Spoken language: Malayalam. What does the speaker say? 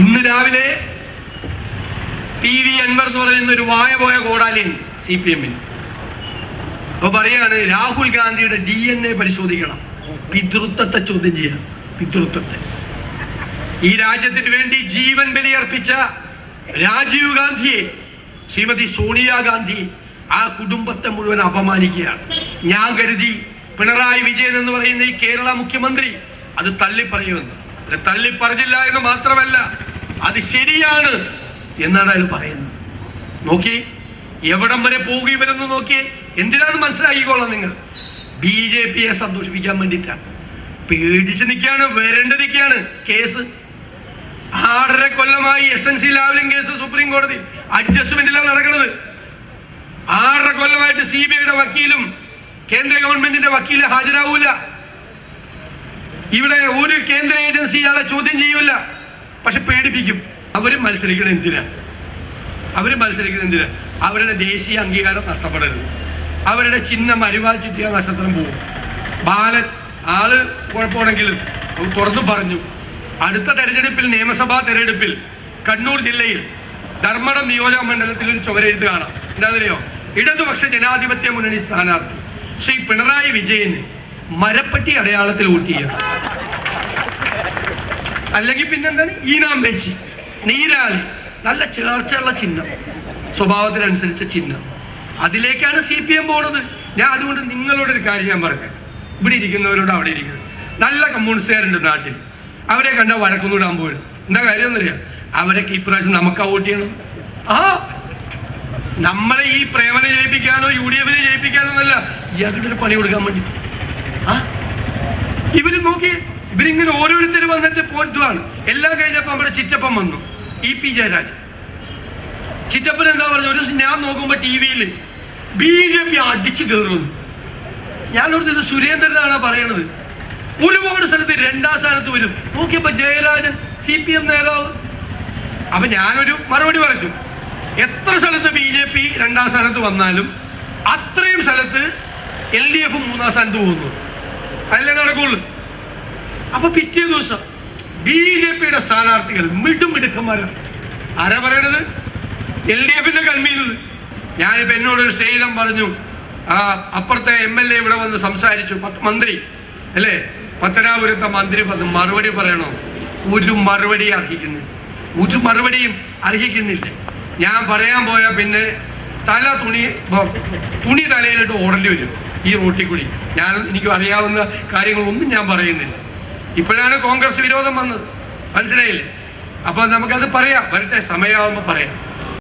ഇന്ന് രാവിലെ പി വി അൻവർ എന്ന് പറയുന്ന ഒരു വായ പോയ കോടാലിൻ സി പി എമ്മിൽ അപ്പൊ പറയാണ് രാഹുൽ ഗാന്ധിയുടെ ഡി എൻ എ പരിശോധിക്കണം. പിതൃത്വത്തെ ചോദ്യം ചെയ്യണം. പിതൃത്വത്തെ. ഈ രാജ്യത്തിന് വേണ്ടി ജീവൻ ബലിയർപ്പിച്ച രാജീവ് ഗാന്ധിയെ ശ്രീമതി സോണിയാഗാന്ധി ആ കുടുംബത്തെ മുഴുവൻ അപമാനിക്കുകയാണ്. ഞാൻ കരുതി പിണറായി വിജയൻ എന്ന് പറയുന്ന ഈ കേരള മുഖ്യമന്ത്രി അത് തള്ളിപ്പറയുമെന്ന്. തള്ളിപ്പറഞ്ഞില്ല എന്ന് മാത്രമല്ല അത് ശരിയാണ് എന്നാണ് അയാൾ പറയുന്നത്. നോക്കി എവിടം വരെ പോകും ഇവരെന്ന് നോക്കിയേ. എന്തിനാന്ന് മനസ്സിലാക്കിക്കോളാം നിങ്ങൾ. ബി ജെ പിയെ സന്തോഷിപ്പിക്കാൻ വേണ്ടിയിട്ടാണ് പേടിച്ച് നിൽക്കുകയാണ് വരണ്ട് നിൽക്കുകയാണ് കേസ്. ആറര കൊല്ലമായി S N C Lavalin case supreme കോടതി അഡ്ജസ്റ്റ്മെന്റിലാണ് നടക്കുന്നത്. ആറര കൊല്ലമായിട്ട് സി ബി ഐയുടെ വക്കീലും കേന്ദ്ര ഗവൺമെന്റിന്റെ വക്കീൽ ഹാജരാവൂല. ഇവിടെ ഒരു കേന്ദ്ര ഏജൻസി അയാളെ ചോദ്യം ചെയ്യൂല. പക്ഷെ പേടിപ്പിക്കും. അവർ മത്സരിക്കണം എന്തിനാ? അവർ മത്സരിക്കണം എന്തിനാ? അവരുടെ ദേശീയ അംഗീകാരം നഷ്ടപ്പെടരുത്. അവരുടെ ചിഹ്നം അരിവാച്ചിട്ടിയ നക്ഷത്രം പോകും. ബാലൻ ആൾ കുഴപ്പമാണെങ്കിലും തുറന്നു പറഞ്ഞു. അടുത്ത തെരഞ്ഞെടുപ്പിൽ നിയമസഭാ തെരഞ്ഞെടുപ്പിൽ കണ്ണൂർ ജില്ലയിൽ ധർമ്മടം നിയോജക മണ്ഡലത്തിൽ ഒരു ചുവരെഴുത്ത് കാണാം. എന്താണെന്നറിയോ? ഇടതുപക്ഷ ജനാധിപത്യ മുന്നണി സ്ഥാനാർത്ഥി ശ്രീ പിണറായി വിജയന് മരപ്പെട്ടി അടയാളത്തിൽ ചെയ്യണം. അല്ലെങ്കിൽ പിന്നെന്താണ്? ഈനാം വെച്ചി നീരാളി നല്ല ചേർച്ചയുള്ള ചിഹ്നം. സ്വഭാവത്തിനനുസരിച്ച ചിഹ്നം. അതിലേക്കാണ് സി പി എം പോണത്. ഞാൻ അതുകൊണ്ട് നിങ്ങളോട് ഒരു കാര്യം ഞാൻ പറയാം ഇവിടെ ഇരിക്കുന്നവരോട് അവിടെ ഇരിക്കുന്നത്. നല്ല കമ്മ്യൂണിസ്റ്റുകാരുണ്ട് നാട്ടിൽ. അവരെ കണ്ട വഴക്കൊന്നും ഇടാൻ പോയത്. എന്താ കാര്യം എന്നറിയാം? അവരൊക്കെ ഇപ്രാവശ്യം നമുക്ക് വോട്ട് ചെയ്യണം. ആ. നമ്മളെ ഈ പ്രേമനെ ജയിപ്പിക്കാനോ യു ഡി എഫിനെ ജയിപ്പിക്കാനോ എന്നല്ല ഇയാൾക്കിട്ടൊരു പണി കൊടുക്കാൻ വേണ്ടി. ആ. ഇവർ നോക്കി ഇവരിങ്ങനെ ഓരോരുത്തരും വന്നിട്ട് പോറ്റുവാണ്. എല്ലാം കഴിഞ്ഞപ്പോൾ നമ്മുടെ ചിറ്റപ്പൻ വന്നു. ഇ പി ജയരാജൻ ചിറ്റപ്പൻ എന്താ പറഞ്ഞു ഒരു ദിവസം ഞാൻ നോക്കുമ്പോൾ ടി വിയിൽ ബി ജെ പി അടിച്ചു കയറുന്നു ഞാനോട് ഇത് സുരേന്ദ്രനാണ് പറയണത്. ഒരുപാട് സ്ഥലത്ത് രണ്ടാം സ്ഥാനത്ത് വരും. നോക്കിയപ്പോൾ ജയരാജൻ സി പി എം നേതാവ്. അപ്പൊ ഞാനൊരു മറുപടി പറഞ്ഞു. എത്ര സ്ഥലത്ത് ബി ജെ പി രണ്ടാം സ്ഥാനത്ത് വന്നാലും അത്രയും സ്ഥലത്ത് എൽ ഡി എഫ് മൂന്നാം സ്ഥാനത്ത് പോകുന്നു. അതല്ലേ നടക്കുള്ളൂ? അപ്പൊ പിറ്റേ ദിവസം ബി ജെ പിയുടെ സ്ഥാനാർത്ഥികൾ മിടുമിടുക്കന്മാരാണ് ആരാ പറയണത്? എൽ ഡി എഫിന്റെ കൺവീനർ. ഞാനിപ്പോ എന്നോടൊരു സ്നേഹിതം പറഞ്ഞു ആ അപ്പുറത്തെ എം എൽ എ ഇവിടെ വന്ന് സംസാരിച്ചു. പത്ത് മന്ത്രി അല്ലേ? പത്തനാപുരത്തെ മന്ത്രി പറഞ്ഞു മറുപടി പറയണോ? ഒരു മറുപടി അർഹിക്കുന്നില്ല. ഒരു മറുപടിയും അർഹിക്കുന്നില്ല. ഞാൻ പറയാൻ പോയാൽ പിന്നെ തല തുണി തുണി തലയിലിട്ട് ഓടേണ്ടി വരും ഈ റോട്ടിൽ കൂടി. ഞാൻ എനിക്ക് അറിയാവുന്ന കാര്യങ്ങളൊന്നും ഞാൻ പറയുന്നില്ല. ഇപ്പോഴാണ് കോൺഗ്രസ് വിരോധം വന്നത്. മനസ്സിലായില്ലേ? അപ്പോൾ നമുക്കത് പറയാം. വരട്ടെ സമയമാകുമ്പോൾ പറയാം.